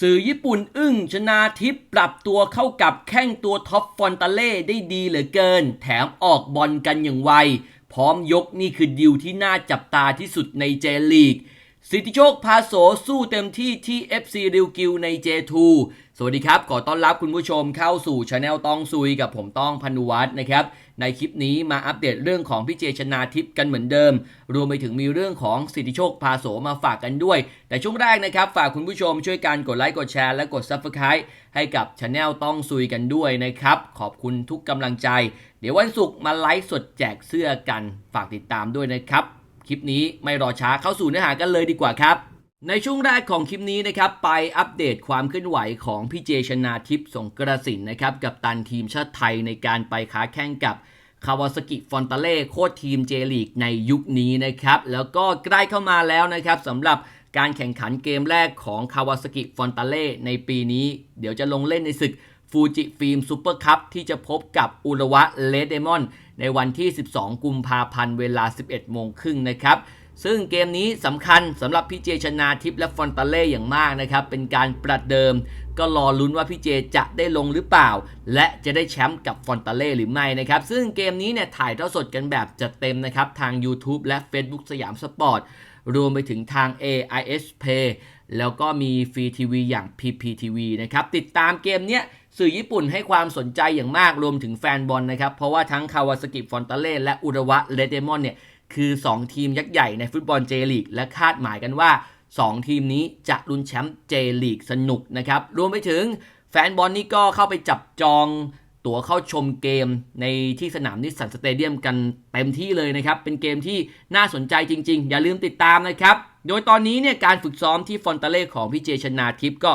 สื่อญี่ปุ่นอึ้งชนาทิพปรับตัวเข้ากับแข้งตัวท็อปฟอนตาเล่ได้ดีเหลือเกิน แถมออกบอลกันอย่างไว พร้อมยกนี่คือดิวที่น่าจับตาที่สุดในเจลีกสิทธิโชคพาโสสู้เต็มที่ที่ FC ริวกิวใน J2 สวัสดีครับ ขอต้อนรับคุณผู้ชมเข้าสู่ช anel ต้องซุยกับผมต้องพันุวัฒน์นะครับ ในคลิปนี้มาอัปเดตเรื่องของพี่เจชนาทิพย์กันเหมือนเดิม รวมไปถึงมีเรื่องของสิทธิโชคพาโสมาฝากกันด้วย แต่ช่วงแรกนะครับ ฝากคุณผู้ชมช่วยกันกดไลค์กดแชร์และกด Subscribe ให้กับช anel ต้องซุยกันด้วยนะครับ ขอบคุณทุกกำลังใจ เดี๋ยววันศุกร์มาไลฟ์สดแจกเสื้อกัน ฝากติดตามด้วยนะครับ คลิปนี้ไม่รอช้าเข้าสู่เนื้อหากันเลยดีกว่าครับ ในช่วงแรกของคลิปนี้นะครับไปอัปเดตความเคลื่อนไหวของพี่เจชนาทิพย์สงกระสินนะครับกับตันทีมชาติไทยในการไปค้าแข่งกับคาวาสกิฟอนตาเล่โค้ชทีมเจลีกในยุคนี้นะครับแล้วก็ใกล้เข้ามาแล้วนะครับสำหรับการแข่งขันเกมแรกของคาวาสกิฟอนตาเล่ในปีนี้ เดี๋ยวจะลงเล่นในศึกฟูจิฟิล์มซูเปอร์คัพที่จะพบกับอุระวะเลดเดมอนในวันที่ 12 กุมภาพันธ์เวลา 11 โมงครึ่งนะครับ ซึ่งเกมนี้สำคัญสำหรับพี่เจชนาทิพและฟอนตาเล่อย่างมากนะครับ เป็นการประเดิม ก็รอลุ้นว่าพี่เจจะได้ลงหรือเปล่า และจะได้แชมป์กับฟอนตาเล่หรือไม่นะครับ ซึ่งเกมนี้เนี่ยถ่ายทอดสดกันแบบจัดเต็มนะครับ ทาง YouTube และ Facebook สยามสปอร์ตรวมไปถึงทาง AIS Pay แล้วก็มีฟรีทีวีอย่าง PPTV นะครับ ติดตามเกมเนี้ยสื่อญี่ปุ่นให้ความสนใจอย่างมากรวมถึงแฟนบอลนะครับ เพราะว่าทั้งคาวาสกิฟอนตาเล่และอุระวะเลเดมอนเนี่ย คือ 2 ทีมยักษ์ใหญ่ในฟุตบอลเจลีกและคาดหมายกันว่า 2 ทีมนี้จะลุ้นแชมป์เจลีกสนุกนะครับ รวมไปถึงแฟนบอลนี่ก็เข้าไปจับจองตั๋วเข้าชมเกมในที่สนามนิสสันสเตเดียมกันเต็มที่เลยนะครับ เป็นเกมที่น่าสนใจจริง ๆ อย่าลืมติดตามนะครับ โดยตอนนี้เนี่ยการฝึกซ้อมที่ฟอนตาเล่ของพี่เจชนาทิพย์ก็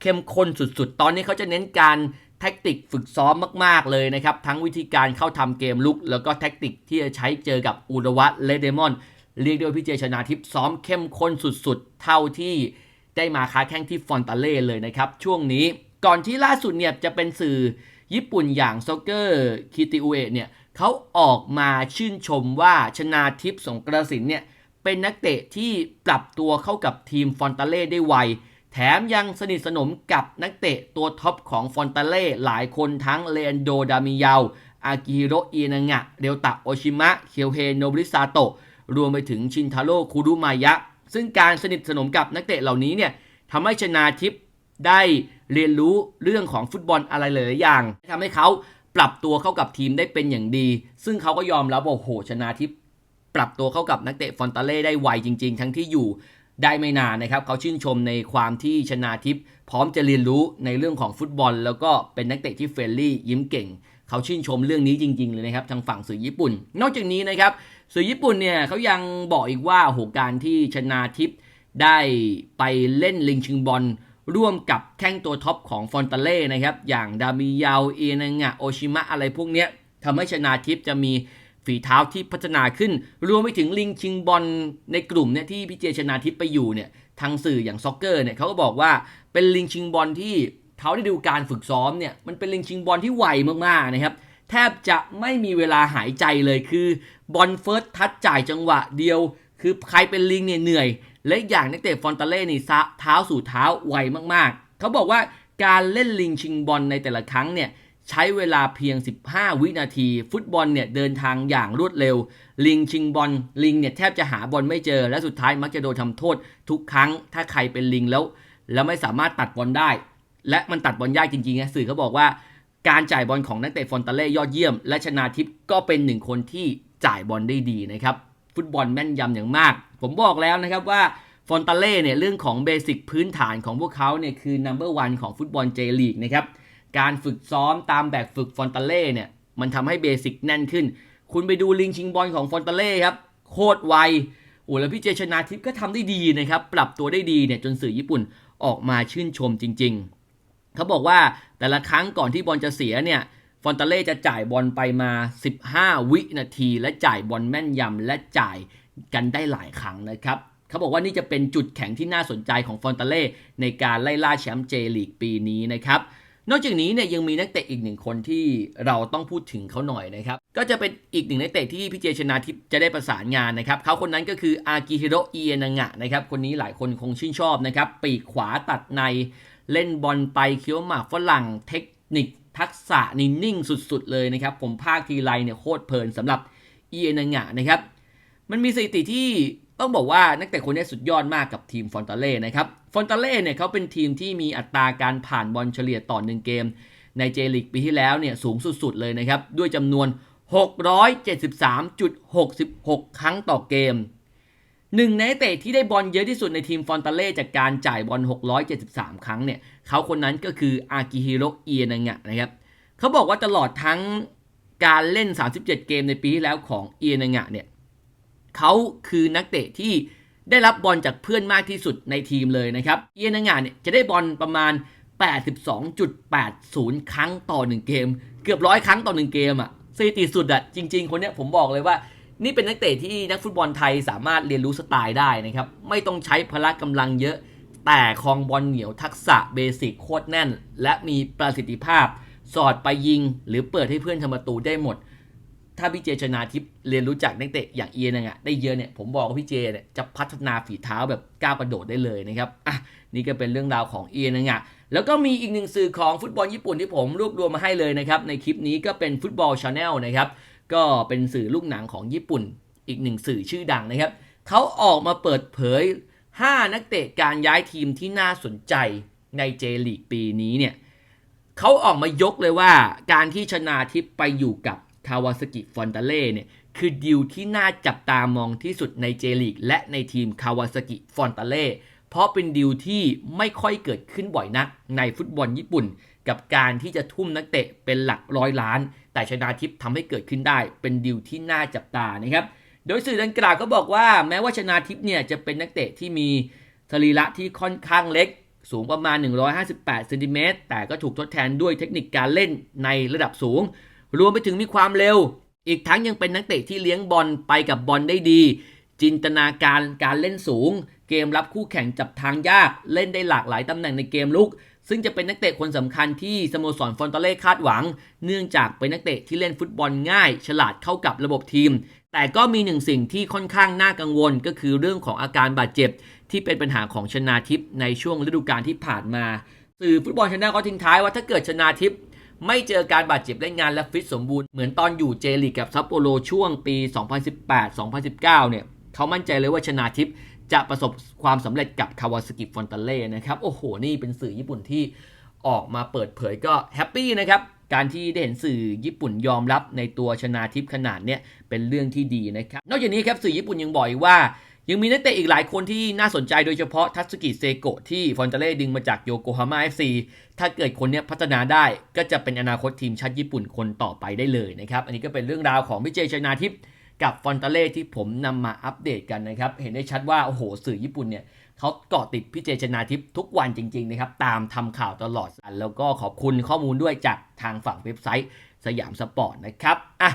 เข้มข้นสุดๆ ตอนนี้เขาจะเน้นการ แท็กติกฝึกซ้อมมาก ๆ เลยนะครับ ทั้งวิธีการเข้าทำเกมลุก แล้วก็แท็กติกที่จะใช้เจอกับอุรวัตเลเดมอน เรียกได้ว่าพี่เจชนาทิพย์ซ้อมเข้มข้นสุด ๆ เท่าที่ได้มาค้าแข่งที่ฟอนตาเล่เลยนะครับ ช่วงนี้ก่อนที่ล่าสุดเนี่ยจะเป็นสื่อญี่ปุ่นอย่างซ็อกเกอร์คิติอุเอะเนี่ยเขาออกมาชื่นชมว่าชนาทิพย์สงกระสินเนี่ยเป็นนักเตะที่ปรับตัวเข้ากับทีมฟอนตาเล่ได้ไว แถมยังสนิทสนมกับนักเตะตัวท็อปของฟอนตาเล่หลายคนทั้งเลนโดดามิยาวอากิฮิโรอินางะ เรียวตะโอชิมะ เคียวเฮโนบริซาโตะ รวมไปถึงชินทาโร่คุรุมายะ ซึ่งการสนิทสนมกับนักเตะเหล่านี้เนี่ยทำให้ชนาทิพย์ได้เรียนรู้เรื่องของฟุตบอลอะไรหลายอย่างทำให้เขาปรับตัวเข้ากับทีมได้เป็นอย่างดี ซึ่งเขาก็ยอมรับว่าโอ้โหชนาทิพย์ปรับตัวเข้ากับนักเตะฟอนตาเล่ได้ไวจริง ๆ ทั้งที่อยู่ ได้ไม่นานนะครับ เขาชื่นชมในความที่ชนาทิพย์พร้อมจะเรียนรู้ในเรื่องของฟุตบอล แล้วก็เป็นนักเตะที่เฟรนลี่ยิ้มเก่ง เขาชื่นชมเรื่องนี้จริง ๆ เลยนะครับทางฝั่งสื่อญี่ปุ่น นอกจากนี้นะครับสื่อญี่ปุ่นเนี่ยเขายังบอกอีกว่าโหการที่ชนาทิพย์ได้ไปเล่นลิงชิงบอลร่วมกับแข้งตัวท็อปของฟอนตาเล่นะครับอย่างดามิยาวเอนางะโอชิมะอะไรพวกเนี้ยทำให้ชนาทิพย์จะมี ฝีเท้าที่พัฒนาขึ้น รวมไปถึงลิงชิงบอลในกลุ่มเนี่ยที่พี่เจชนาทิพย์ไปอยู่เนี่ยทางสื่ออย่างซ็อกเกอร์เนี่ยเขาก็บอกว่าเป็นลิงชิงบอลที่เขาได้ดูการฝึกซ้อมเนี่ยมันเป็นลิงชิงบอลที่ไวมากๆนะครับแทบจะไม่มีเวลาหายใจเลยคือบอลเฟิร์สทัชจ่ายจังหวะเดียว คือใครเป็นลิงเนี่ยเหนื่อย และอย่างนักเตะฟอนตาเล่นี่เท้าสู่เท้าไวมากๆ เขาบอกว่าการเล่นลิงชิงบอลในแต่ละครั้งเนี่ย ใช้เวลาเพียง 15 วินาที ฟุตบอลเนี่ยเดินทางอย่างรวดเร็ว ลิงชิงบอลลิงเนี่ยแทบจะหาบอลไม่เจอ และสุดท้ายมักจะโดนทำโทษทุกครั้ง ถ้าใครเป็นลิงแล้ว แล้วไม่สามารถตัดบอลได้ และมันตัดบอลยากจริงๆนะสื่อเขาบอกว่า การจ่ายบอลของนักเตะฟอนตาเล่ยอดเยี่ยม และชนาทิพย์ก็เป็นหนึ่งคนที่จ่ายบอลได้ดีนะครับฟุตบอลแม่นยำอย่างมาก ผมบอกแล้วนะครับว่าฟอนตาเล่เนี่ยเรื่องของเบสิกพื้นฐานของพวกเขาเนี่ยคือนัมเบอร์วันของฟุตบอลเจลีกนะครับ การฝึกซ้อมตามแบบฝึกฟอนตาเล่เนี่ย มันทำให้เบสิกแน่นขึ้น คุณไปดูลิงชิงบอลของฟอนตาเล่ครับ โคตรไวโอ้แล้วพี่เจชนาทิพย์ก็ทำได้ดีนะครับ ปรับตัวได้ดีเนี่ยจนสื่อญี่ปุ่นออกมาชื่นชมจริง ๆ เขาบอกว่าแต่ละครั้งก่อนที่บอลจะเสียเนี่ยฟอนตาเล่จะจ่ายบอลไปมา 15 วินาที และจ่ายบอลแม่นยำและจ่ายกันได้หลายครั้งนะครับเขาบอกว่านี่จะเป็นจุดแข็งที่น่าสนใจของฟอนตาเล่ในการไล่ล่าแชมป์เจลีกปีนี้นะครับ นอกจากนี้เนี่ยยังมีนักเตะอีกหนึ่งคนที่เราต้องพูดถึงเขาหน่อยนะครับ ก็จะเป็นอีกหนึ่งนักเตะที่พี่เจชนาทิพย์จะได้ประสานงานนะครับเขาคนนั้นก็คืออากิฮิโรเอิเนางะนะครับคนนี้หลายคนคงชื่นชอบนะครับ ปีกขวาตัดในเล่นบอลไปเคี้ยวหมากฝรั่งเทคนิคทักษะนี่นิ่งสุดๆเลยนะครับ ผมภาคทีไรเนี่ยโคตรเพลินสำหรับเอียนงะนะครับมันมีสถิติที่ ต้องบอกว่านักเตะคนนี้สุดยอดมากกับทีมฟอนตาเล่นะครับ ฟอนตาเล่เนี่ยเขาเป็นทีมที่มีอัตราการผ่านบอลเฉลี่ยต่อหนึ่งเกม ในเจลิกปีที่แล้วเนี่ยสูงสุดๆเลยนะครับ ด้วยจำนวน 673.66 ครั้งต่อเกมหนึ่งในเตะที่ได้บอลเยอะที่สุดในทีมฟอนตาเล่จากการจ่ายบอล 673 ครั้งเนี่ยเขาคนนั้นก็คืออากิฮิโรเอียนงะนะครับเขาบอกว่าตลอดทั้งการเล่น 37 เกมในปีที่แล้วของเอียนงะเนี่ย เขาคือนักเตะที่ได้รับบอลจากเพื่อนมากที่สุดในทีมเลยนะครับ เอียนงะเนี่ยจะได้บอลประมาณ 82.80 ครั้งต่อ 1 เกม เกือบร้อยครั้งต่อ 1 เกมอะสถิติสุดอะจริง ๆ คนเนี้ยผมบอกเลยว่า นี่เป็นนักเตะที่นักฟุตบอลไทยสามารถเรียนรู้สไตล์ได้นะครับ ไม่ต้องใช้พละกำลังเยอะ แต่คลองบอลเหนียวทักษะเบสิกโคตรแน่น และมีประสิทธิภาพ สอดไปยิง หรือเปิดให้เพื่อนทำประตูได้หมด ถ้าพี่เจชนาทิพย์เรียนรู้จักนักเตะอย่างเอียนงะได้เยอะเนี่ยผมบอกว่าพี่เจเนี่ยจะพัฒนาฝีเท้าแบบก้าวกระโดดได้เลยนะครับอะนี่ก็เป็นเรื่องราวของเอียนงะแล้วก็มีอีกหนึ่งสื่อของฟุตบอลญี่ปุ่นที่ผมรวบรวมมาให้เลยนะครับในคลิปนี้ก็เป็นฟุตบอลชาแนลนะครับก็เป็นสื่อลูกหนังของญี่ปุ่น อีกหนึ่งสื่อชื่อดังนะครับเขาออกมาเปิดเผย 5 นักเตะการย้ายทีมที่น่าสนใจในเจลีกปีนี้เนี่ยเขาออกมายกเลยว่าการที่ชนาทิพย์ไปอยู่กับ คาวาสกิฟอนตาเล่เนี่ยคือดีลที่น่าจับตามองที่สุดในเจลีกและในทีมคาวาสกิฟอนตาเล่เพราะเป็นดีลที่ไม่ค่อยเกิดขึ้นบ่อยนักในฟุตบอลญี่ปุ่น กับการที่จะทุ่มนักเตะเป็นหลักร้อยล้าน แต่ชนาทิพย์ทำให้เกิดขึ้นได้ เป็นดีลที่น่าจับตานะครับโดยสื่อดังกล่าวก็บอกว่าแม้ว่าชนาทิพย์เนี่ยจะเป็นนักเตะที่มีสรีระที่ค่อนข้างเล็ก สูงประมาณ 158เซนติเมตรแต่ก็ถูกทดแทนด้วยเทคนิคการเล่นในระดับสูง รวมไปถึงมีความเร็ว อีกทั้งยังเป็นนักเตะที่เลี้ยงบอลไปกับบอลได้ดี จินตนาการการเล่นสูง เกมรับคู่แข่งจับทางยาก เล่นได้หลากหลายตำแหน่งในเกมลุก ซึ่งจะเป็นนักเตะคนสำคัญที่สโมสรฟอนตเล่คาดหวัง เนื่องจากเป็นนักเตะที่เล่นฟุตบอลง่าย ฉลาดเข้ากับระบบทีม แต่ก็มีหนึ่งสิ่งที่ค่อนข้างน่ากังวลก็คือเรื่องของอาการบาดเจ็บ ที่เป็นปัญหาของชนาทิพย์ในช่วงฤดูกาลที่ผ่านมาสื่อฟุตบอลชนะก็ทิ้งท้ายว่าถ้าเกิดชนาทิพย์ ไม่เจอการบาดเจ็บเล่นงานและฟิตสมบูรณ์เหมือนตอนอยู่เจลีกกับซัปโปโรช่วงปี 2018-2019 เนี่ยเขามั่นใจเลยว่าชนาทิพย์จะประสบความสำเร็จกับคาวาสกิฟอนตาเล่นะครับ โอ้โห นี่เป็นสื่อญี่ปุ่นที่ออกมาเปิดเผยก็แฮปปี้นะครับ การที่ได้เห็นสื่อญี่ปุ่นยอมรับในตัวชนาทิพย์ขนาดเนี้ยเป็นเรื่องที่ดีนะครับ นอกจากนี้ครับสื่อญี่ปุ่นยังบอกอีกว่า ยังมีนักเตะอีกหลายคนที่น่าสนใจโดยเฉพาะทัตสึกิเซโกะที่ฟอนเตเล่ดึงมาจากโยโกฮาม่าเอฟซีถ้าเกิดคนนี้พัฒนาได้ก็จะเป็นอนาคตทีมชาติญี่ปุ่นคนต่อไปได้เลยนะครับ อันนี้ก็เป็นเรื่องราวของพี่เจชนาทิพย์กับฟอนเตเล่ที่ผมนำมาอัปเดตกันนะครับ เห็นได้ชัดว่า โอ้โห สื่อญี่ปุ่นเนี่ยเขาเกาะติดพี่เจชนาทิพย์ทุกวันจริง ๆ นะครับ ตามทำข่าวตลอด แล้วก็ขอบคุณข้อมูลด้วยจากทางฝั่งเว็บไซต์สยามสปอร์ตนะครับอะ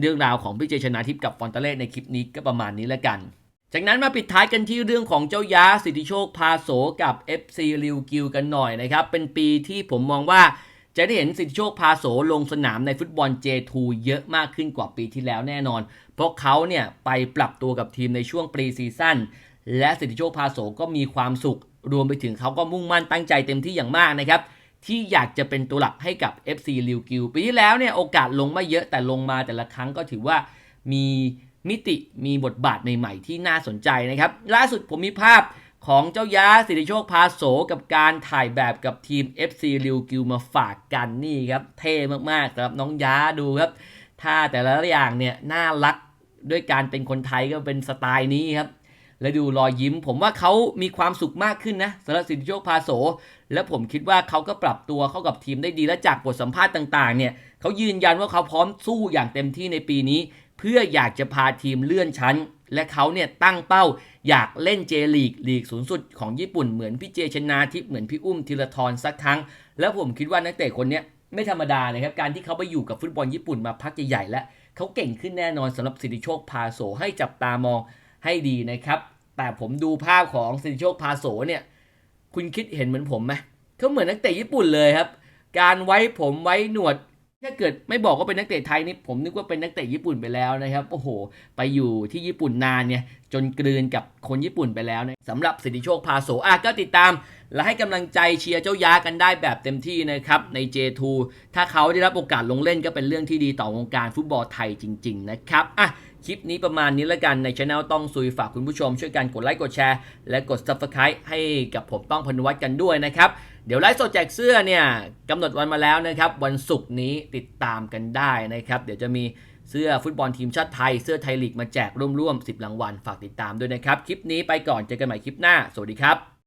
เรื่องราวของพี่เจชนาทิพย์กับฟอนเตเล่ในคลิปนี้ก็ประมาณนี้แล้วกัน จากนั้นมาปิดท้ายกันที่เรื่องของเจ้ายาสิทธิโชคพาโสกับ FC ลิวกิวกันหน่อยนะครับ เป็นปีที่ผมมองว่าจะได้เห็นสิทธิโชคพาโสลงสนามในฟุตบอล J2 เยอะมากขึ้นกว่าปีที่แล้วแน่นอน เพราะเขาเนี่ยไปปรับตัวกับทีมในช่วงปรีซีซั่นและสิทธิโชคพาโสก็มีความสุข รวมไปถึงเขาก็มุ่งมั่นตั้งใจเต็มที่อย่างมากนะครับ ที่อยากจะเป็นตัวหลักให้กับ FC ลิวกิวปีที่แล้วเนี่ยโอกาสลงไม่เยอะแต่ลงมาแต่ละครั้งก็ถือว่ามี มิติมีบทบาทใหม่ๆที่น่าสนใจนะครับ ล่าสุดผมมีภาพของเจ้ายาสิริโชคพาโสกับการถ่ายแบบกับทีม FC ลิวกิวมาฝากกันนี่ครับเท่มากๆสำหรับน้องยาดูครับท่าแต่ละอย่างเนี่ยน่ารักด้วยการเป็นคนไทยก็เป็นสไตล์นี้ครับและดูรอยยิ้ม ผมว่าเขามีความสุขมากขึ้นนะสำหรับสิทธิโชคพาโส และผมคิดว่าเขาก็ปรับตัวเข้ากับทีมได้ดีและจากบทสัมภาษณ์ต่างๆเนี่ยเขายืนยันว่าเขาพร้อมสู้อย่างเต็มที่ในปีนี้ เพื่ออยากจะพาทีมเลื่อนชั้น และเขาเนี่ยตั้งเป้าอยากเล่นเจลีกลีกสูงสุดของญี่ปุ่นเหมือนพี่เจชนาทิพย์เหมือนพี่อุ้มธีรทรสักครั้ง แล้วผมคิดว่านักเตะคนนี้ไม่ธรรมดานะครับ การที่เขาไปอยู่กับฟุตบอลญี่ปุ่นมาพักใหญ่ๆแล้วเขาเก่งขึ้นแน่นอนสำหรับสิทธิโชคพาโสให้จับตามองให้ดีนะครับ แต่ผมดูภาพของสิทธิโชคพาโสเนี่ยคุณคิดเห็นเหมือนผมไหมเขาเหมือนนักเตะญี่ปุ่นเลยครับ การไว้ผมไว้หนวด ถ้าเกิดไม่บอกว่าเป็นนักเตะไทยนี่ผมนึกว่าเป็นนักเตะญี่ปุ่นไปแล้วนะครับโอ้โห ไปอยู่ที่ญี่ปุ่นนานเนี่ยจนกลืนกับคนญี่ปุ่นไปแล้วนะสำหรับสิทธิโชคพาโสอะก็ติดตาม และให้กำลังใจเชียร์เจ้ายากันได้แบบเต็มที่นะครับใน J2 ถ้าเขาได้รับโอกาสลงเล่นก็เป็นเรื่องที่ดีต่อวงการฟุตบอลไทยจริง ๆ นะครับอะคลิปนี้ประมาณนี้ล้วกันในช anel ต้องซุยฝากคุณผู้ชมช่วยกันกดไลค์กดแชร์ และกด subscribe ให้กับผมต้องพนุวัฒน์กันด้วยนะครับ เดี๋ยวไลฟ์สดแจกเสื้อเนี่ยกำหนดวันมาแล้วนะครับ วันศุกร์นี้ติดตามกันได้นะครับ เดี๋ยวจะมีเสื้อฟุตบอลทีมชาติไทย เสื้อไทยลีกมาแจกร่วมๆ10รางวัลฝากติดตามด้วยนะครับ คลิปนี้ไปก่อนเจอกันใหม่คลิปหน้า สวัสดีครับ